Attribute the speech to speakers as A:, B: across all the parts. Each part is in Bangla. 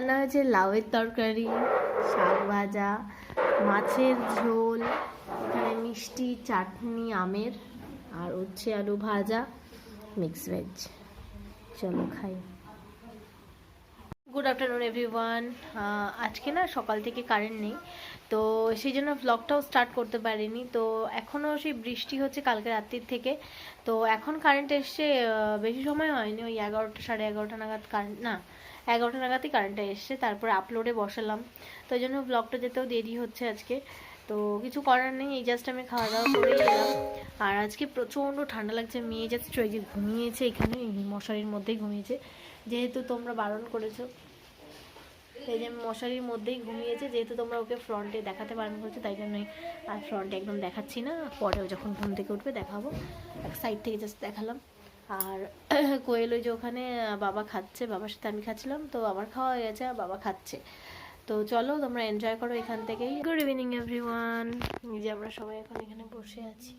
A: রান্না হয়েছে লাউয়ের তরকারি, শাক ভাজা, মাছের ঝোল, এখানে মিষ্টি, চাটনি, আমের, আর হচ্ছে আলু ভাজা মিক্স ভেজ চলো খাই। গুড আফটারনুন এভরিওয়ান আজকে না সকাল থেকে কারেন্ট নেই, তো সেই জন্য ব্লগটাও স্টার্ট করতে পারিনি। তো এখনও সেই বৃষ্টি হচ্ছে কালকে রাত্রির থেকে। তো এখন কারেন্ট এসছে বেশি সময় হয়নি, ওই এগারোটা, সাড়ে এগারোটা নাগাদ কারেন্ট না, এগারোটা নাগাদই কারেন্টটা এসছে। তারপরে আপলোডে বসালাম। তো ওই জন্য ব্লগটা যেতেও দেরি হচ্ছে আজকে। তো কিছু করার নেই, এই জাস্ট আমি খাওয়া দাওয়া করে এলাম। আর আজকে প্রচণ্ড ঠান্ডা লাগছে, মেয়ে জাস্ট ওই যে ঘুমিয়েছে এখানে মশারির মধ্যেই ঘুমিয়েছে। যেহেতু তোমরা বারণ করেছ সেই যে মশারির মধ্যেই ঘুমিয়েছে যেহেতু তোমরা ওকে ফ্রন্টে দেখাতে বারণ করেছ তাই জন্যই আর ফ্রন্টে একদম দেখাচ্ছি না। পরেও যখন ঘুম থেকে উঠবে দেখাবো। এক সাইড থেকে জাস্ট দেখালাম। আর কোয়েল ওই যে ওখানে বাবা খাচ্ছে বাবার সাথে আমি খাচ্ছিলাম তো আমার খাওয়া হয়ে গেছে আর বাবা খাচ্ছে। তো চলো তোমরা এনজয় করো এখান থেকেই। গুড ইভিনিং এভরিওয়ান যে আমরা সবাই এখন এখানে বসে আছি।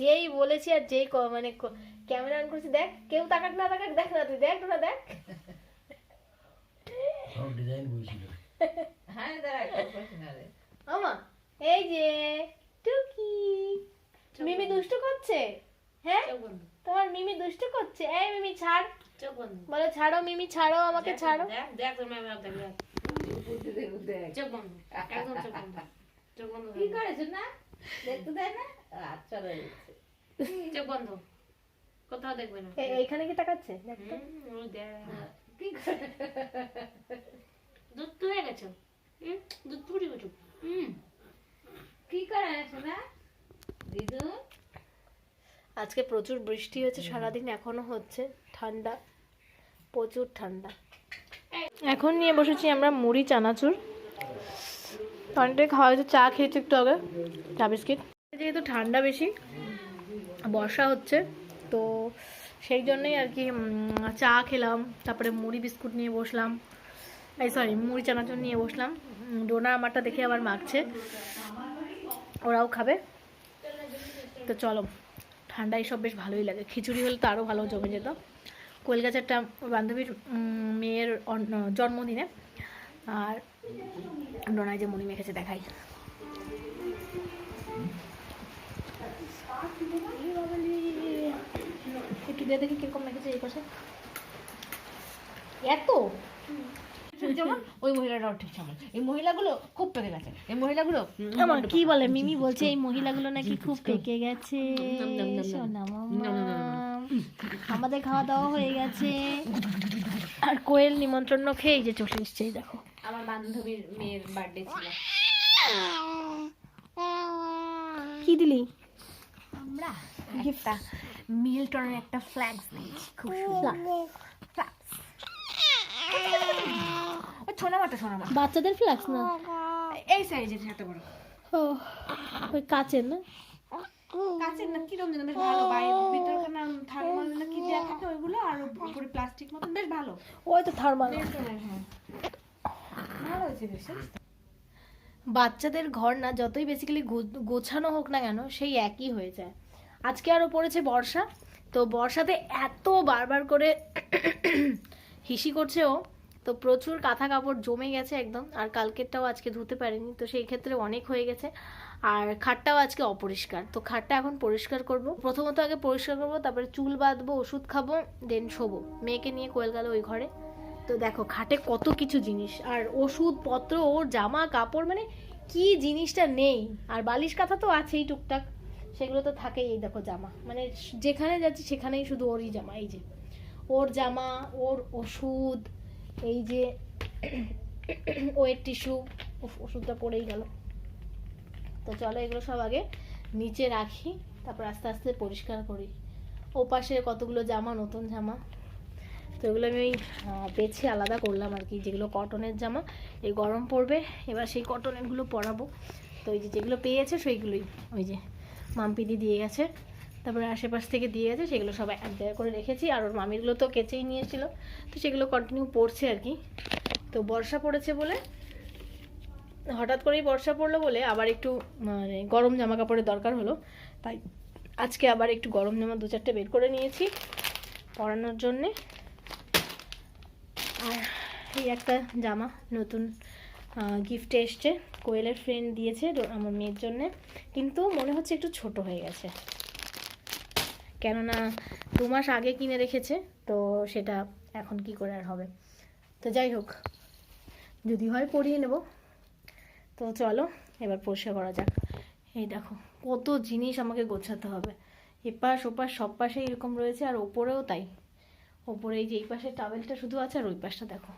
A: যেই বলেছি আর যেই মানে ক্যামেরা অন করেছি দেখ কেউ তাকাক না তাকাক দেখ না তুই দেখ না দেখ।
B: হ্যাঁ দাঁড়া প্রফেশনাল
A: আমা এই যে টুকি। মিমি দুষ্টু করছে? হ্যাঁ? তোমার মিমি দুষ্টু করছে? এই মিমি ছাড়।
B: চোখ বন্ধ।
A: বলো ছাড়ো মিমি ছাড়ো আমাকে ছাড়ো।
B: দেখ দেখ তোর ম্যাম দেখ দেখ। চোখ বন্ধ একদম চোখ বন্ধ। চোখ বন্ধ
C: কি করেছ না? দেখতে দেয় না? আচ্ছা রয়েছে
B: চোখ বন্ধ। কোথাও দেখবে না।
A: এইখানে কি তাকাচ্ছে? দেখ তো।
B: দেখ।
C: কি করে?
B: দুধ তো হয়ে গেছো। হুম? দুধ পুরি গেছো হুম।
C: কি করে না দিদু?
A: আজকে প্রচুর বৃষ্টি হয়েছে সারাদিন এখনও হচ্ছে ঠান্ডা প্রচুর ঠান্ডা। এখন নিয়ে বসেছি আমরা মুড়ি চানাচুর। অনেকটাই খাওয়া হয়েছে চা খেয়েছি একটু আগে চা বিস্কিট। যেহেতু ঠান্ডা বেশি বর্ষা হচ্ছে তো সেই জন্যই আর কি চা খেলাম তারপরে মুড়ি বিস্কুট নিয়ে বসলাম। এই সরি মুড়ি চানাচুর নিয়ে বসলাম। ডোনা আমারটা দেখে আবার মাখছে। ওরাও খাবে। তো চলো, ঠান্ডা এইসব বেশ ভালোই লাগে। খিচুড়ি হলে তো আরও ভালো জমে যেত। গাছে একটা বান্ধবীর মেয়ের জন্মদিনে। আর ডোনায় যে মুড়ি মেখেছে, দেখাই। দেখি কীরকম মেখেছে এই পাশে। এত?
C: যেমন ওই ঠিক এই মহিলাগুলো খুব পেকে গেছে এই মহিলাগুলো
A: কি বলে মিমি বলছে এই মহিলাগুলো নাকি খুব পেকে গেছে আমাদের খাওয়া দাওয়া হয়ে গেছে আর কোয়েল নিমন্ত্রণ খেয়ে যে চলে এসছে এই দেখো
C: আমার বান্ধবীর মেয়ের বার্থডে ছিল
A: কি দিলি
C: আমরা একটা মিল্টনের একটা নিয়েছি খুব সুন্দর ফ্ল্যাক্স
A: বাচ্চাদের ফ্লাক্স না?
C: এই সাইজের এত বড়
A: ও ওই কাচের না?
C: কাঁচের না যেন বেশ ভালো বাইরে ভিতরকার না থার্মাল না কি দেওয়া থাকে ওইগুলো আর উপরে প্লাস্টিক মতন বেশ ভালো।
A: ওই তো থার্মাল
C: হ্যাঁ ভালো হয়েছে বেশ
A: বাচ্চাদের ঘর না যতই বেসিক্যালি গোছানো হোক না কেন সেই একই হয়ে যায়। আজকে আরও পড়েছে বর্ষা তো বর্ষাতে এত বারবার করে হিসি করছে ও। তো প্রচুর কাঁথা কাপড় জমে গেছে একদম, আর কালকেরটাও আজকে ধুতে পারিনি, তো সেই ক্ষেত্রে অনেক হয়ে গেছে। আর খাটটাও আজকে অপরিষ্কার, তো খাটটা এখন পরিষ্কার করব। প্রথমত আগে পরিষ্কার করব, তারপরে চুল বাঁধবো, ওষুধ খাব দেন শোবো। মেয়েকে নিয়ে কোয়েল গেল ওই ঘরে। তো দেখো, খাটে কত কিছু জিনিস, আর ওষুধ পত্র ওর জামা কাপড় মানে কি জিনিসটা নেই। আর বালিশ কাঁথা তো আছেই টুকটাক, সেগুলো তো থাকেই এই দেখো জামা। মানে যেখানে যাচ্ছি সেখানেই শুধু ওরই জামা, এই যে। ওর জামা, ওর ওষুধ এই যে ওয়েট টিস্যু ওষুধটা পড়েই গেল। তো চলো এগুলো সব আগে নিচে রাখি, তারপর আস্তে আস্তে পরিষ্কার করি। ও পাশে কতগুলো জামা, নতুন জামা? তো এগুলো আমি ওই বেছে আলাদা করলাম আর কি, যেগুলো কটনের জামা, এই গরম পড়বে, এবার সেই কটনেরগুলো পরাবো। তো ওই যে যেগুলো পেয়েছে, সেইগুলোই। ওই যে মাম্পিদি দিয়ে গেছে। তারপরে আশেপাশ থেকে দিয়ে গেছে সেগুলো সব এক জায়গায় করে রেখেছি। আর ওর মামিরগুলো তো কেচেই নিয়েছিল। তো সেগুলো কন্টিনিউ পড়ছে আর কি। তো বর্ষা পড়েছে বলে, হঠাৎ করেই বর্ষা পড়ল বলে আবার একটু মানে গরম জামা কাপড়ের দরকার হলো। তাই আজকে আবার একটু গরম জামা দু চারটে বের করে নিয়েছি পরানোর জন্যে। আর এই একটা জামা নতুন গিফটে এসছে। কোয়েলের ফ্রেন্ড দিয়েছে আমার মেয়ের জন্যে। কিন্তু মনে হচ্ছে একটু ছোট হয়ে গেছে। কেননা দু মাস আগে কিনে রেখেছে তো সেটা এখন কি করে আর হবে? তো যাই হোক যদি হয় পরিয়ে নেব। তো চলো এবার পরিষ্কার করা যাক। এই দেখো কত জিনিস আমাকে গোছাতে হবে। এপাশ ওপাশ সব পাশে এরকম রয়েছে আর ওপরেও তাই। ওপরে এই যে এই পাশে টাওয়েলটা শুধু আছে আর ওই পাশটা দেখো।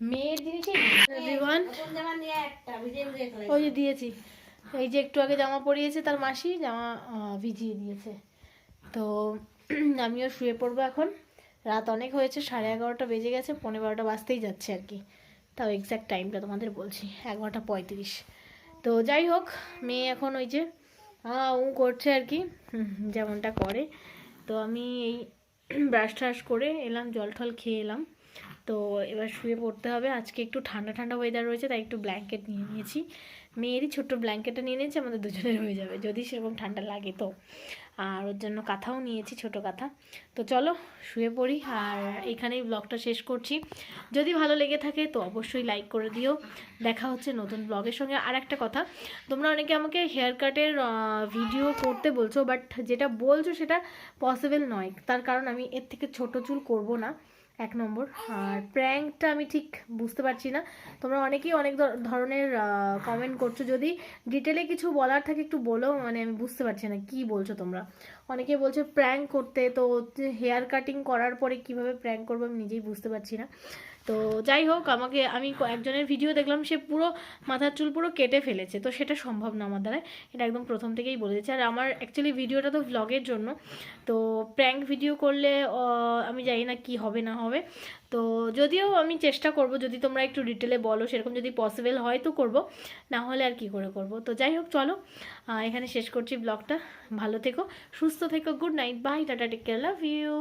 A: মেয়ের জিনিসই
B: ফেলে
A: ওই যে দিয়েছি। এই যে একটু আগে জামা পরিয়েছে তার মাসি জামা ভিজিয়ে দিয়েছে। তো আমিও শুয়ে পড়ব এখন। রাত অনেক হয়েছে, সাড়ে এগারোটা বেজে গেছে পনেরো বারোটা বাজতেই যাচ্ছে আর কি। তাও এক্স্যাক্ট টাইমটা তোমাদের বলছি, এগারোটা পঁয়ত্রিশ। তো যাই হোক, মেয়ে এখন ওই যে উ করছে আর কি যেমনটা করে। তো আমি এই ব্রাশ ট্রাশ করে এলাম, জল টল খেয়ে এলাম। তো এবার শুয়ে পড়তে হবে, আজকে একটু ঠান্ডা ঠান্ডা ওয়েদার রয়েছে, তাই একটু ব্ল্যাঙ্কেট নিয়ে নিয়েছি। মেয়েরই ছোট্ট ব্ল্যাঙ্কেটটা নিয়ে নিয়েছি, আমাদের দুজনের হয়ে যাবে, যদি সেরকম ঠান্ডা লাগে তো। আর ওর জন্য কাঁথাও নিয়েছি, ছোট কাঁথা। তো চলো, শুয়ে পড়ি আর এখানেই ব্লগটা শেষ করছি। যদি ভালো লেগে থাকে তো অবশ্যই লাইক করে দিও। দেখা হচ্ছে নতুন ব্লগের সঙ্গে। আর একটা কথা, তোমরা অনেকে আমাকে হেয়ার কাটের ভিডিও করতে বলছো বাট যেটা বলছো সেটা পসিবল নয়। তার কারণ আমি এর থেকে ছোট চুল করব না। এক নম্বর। আর প্র্যাঙ্কটা আমি ঠিক বুঝতে পারছি না। তোমরা অনেকেই অনেক ধরনের কমেন্ট করছ। যদি ডিটেলে কিছু বলার থাকে একটু বলো মানে আমি বুঝতে পারছি না, কি বলছো তোমরা? অনেকে বলছে প্র্যাঙ্ক করতে, তো হেয়ার কাটিং করার পরে কীভাবে প্র্যাঙ্ক করব আমি নিজেই বুঝতে পারছি না। তো যাই হোক, আমাকে আমি একজনের ভিডিও দেখলাম, সে পুরো মাথার চুল পুরো কেটে ফেলেছে, তো সেটা সম্ভব না আমার দ্বারা, এটা একদম প্রথম থেকেই বলে দিচ্ছে আর আমার অ্যাকচুয়ালি ভিডিওটা তো ব্লগের জন্য, তো প্র্যাঙ্ক ভিডিও করলে আমি জানি না কি হবে, না হবে তো যদিও আমি চেষ্টা করব, যদি তোমরা একটু ডিটেলে বলো, সেরকম যদি পসিবল হয় তো করব, না হলে আর কি করে করব। তো যাই হোক, চলো এখানে শেষ করছি ব্লগটা ভালো থেকো, সুস্থ থেকো good night bye tata take care love you